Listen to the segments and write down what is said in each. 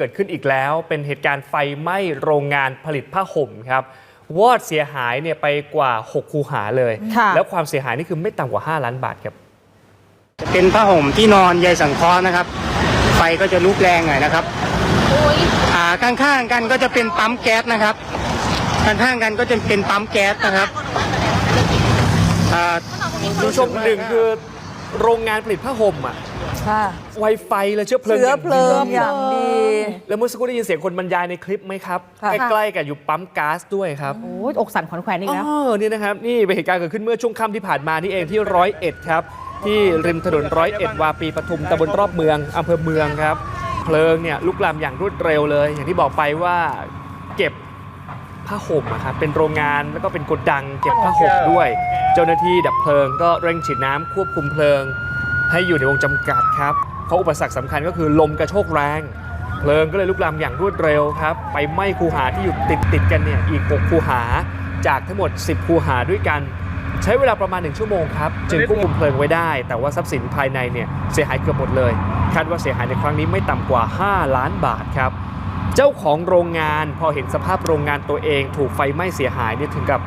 เกิดขึ้นอีกแล้วเป็นเหตุการณ์ไฟไหม้โรงงานผลิตผ้าห่มครับวอดเสียหายเนี่ยไปกว่า 6 คูหาเลยค่ะแล้วความเสียหายนี่คือไม่ต่ำกว่า 5 ล้านบาทครับ เป็นผ้าห่มที่นอนใยสังเคราะห์นะครับ ไฟก็จะลุกแรงหน่อยนะครับอ่าข้างๆกันก็จะเป็นปั๊มแก๊สนะครับข้างๆกันก็จะเป็นปั๊มแก๊สนะครับอ่าคุณผู้ชมหนึ่งคือ โรงงานผลิตผ้าห่มอะค่ะไวไฟเลยเชื้อเพลิงเชื้อเพลิงย่างดีอย่างดี แล้วเมื่อสักครู่ได้ยินเสียงคนบรรยายในคลิปไหมครับ ค่ะ ใกล้ๆกับอยู่ปั๊มก๊าซด้วยครับโอ้ยอกสั่นขวัญแขวนอีกแล้วอ๋อนี่นะครับ นี่เป็นเหตุการณ์เกิดขึ้นเมื่อช่วงค่ำที่ผ่านมานี่เองที่ร้อยเอ็ดครับ ที่ริมถนนร้อยเอ็ดวาปีปทุมตำบลรอบเมืองอำเภอเมืองครับ เพลิงเนี่ยลุกลามอย่างรวดเร็วเลย อย่างที่บอกไปว่าเก็บ ผ้าห่มอะครับเป็นโรงงานแล้วก็เป็นโกดังเก็บผ้าห่มด้วย เจ้าหน้าที่ดับเพลิงก็เร่งฉีดน้ำควบคุมเพลิง ให้อยู่ในวงจำกัดครับเพราะอุปสรรคสำคัญก็คือลมกระโชกแรง เพลิงก็เลยลุกลามอย่างรวดเร็วครับไปไหม้คูหาที่อยู่ติดติดๆกันเนี่ยอีก 6 คูหา จากทั้งหมด 10 คูหาด้วยกัน ใช้เวลาประมาณ 1 ชั่วโมงครับจึงควบคุมเพลิงไว้ได้ แต่ว่าทรัพย์สินภายในเนี่ยเสียหายเกือบหมดเลยคาดว่าเสียหายในครั้งนี้ไม่ต่ำกว่า 5 ล้านบาทครับ เจ้าของโรงงานพอเห็นสภาพโรงงานตัวเอง ถูกไฟไหม้เสียหายเนี่ยถึงกับ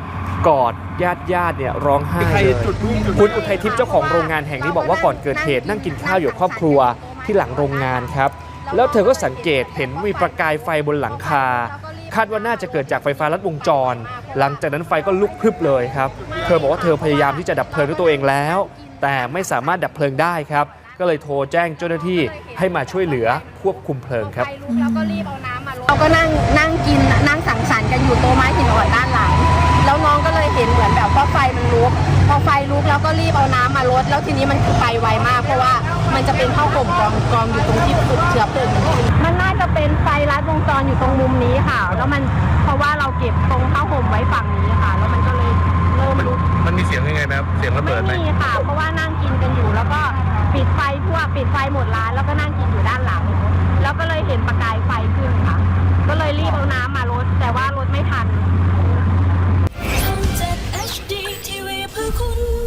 กอดญาติญาติๆเนี่ยร้องไห้เลยคุณอุทัยทิพย์เจ้าของโรงงานแห่งนี้บอกว่าก่อนเกิดเหตุนั่งกินข้าวอยู่กับครอบครัวที่หลังโรงงานครับ แล้วเธอก็สังเกตเห็นมีประกายไฟบนหลังคา คาดว่าน่าจะเกิดจากไฟฟ้าลัดวงจร หลังจากนั้นไฟก็ลุกพรึบเลยครับ เธอบอกว่าเธอพยายามที่จะดับเพลิงด้วยตัวเองแล้ว แต่ไม่สามารถดับเพลิงได้ครับ ก็เลยโทรแจ้งเจ้าหน้าที่ให้มาช่วยเหลือควบคุมเพลิงครับไฟลุกแล้วก็รีบเอาน้ำมาลดเราก็นั่งนั่งกินนั่งสังสรรค์กันอยู่โต๊ะไม้หินอ่อนด้านหลัง แล้วน้องก็เลยเห็นเหมือนแบบว่าไฟมันลุก พอไฟลุกแล้วก็รีบเอาน้ำมาลด แล้วทีนี้มันคือไปไวมาก เพราะว่ามันจะเป็นข้าวห่มกองกองอยู่ตรงที่จุดเชื้อเพลิงมันขึ้นมันน่าจะเป็นไฟลัดวงจรอยู่ตรงมุมนี้ค่ะ แล้วมัน รือไงไหบเสียงระเบิดไหมไม่มีค่ะ เพราะว่านั่งกินกันอยู่ แล้วก็ปิดไฟทั่วปิดไฟหมดร้าน แล้วก็นั่งกินอยู่ด้านหลัง แล้วก็เลยเห็นประกายไฟขึ้นค่ะ ก็เลยรีบเอาน้ำมารถแต่ว่ารถไม่ทัน HD TV เพื่อคุณ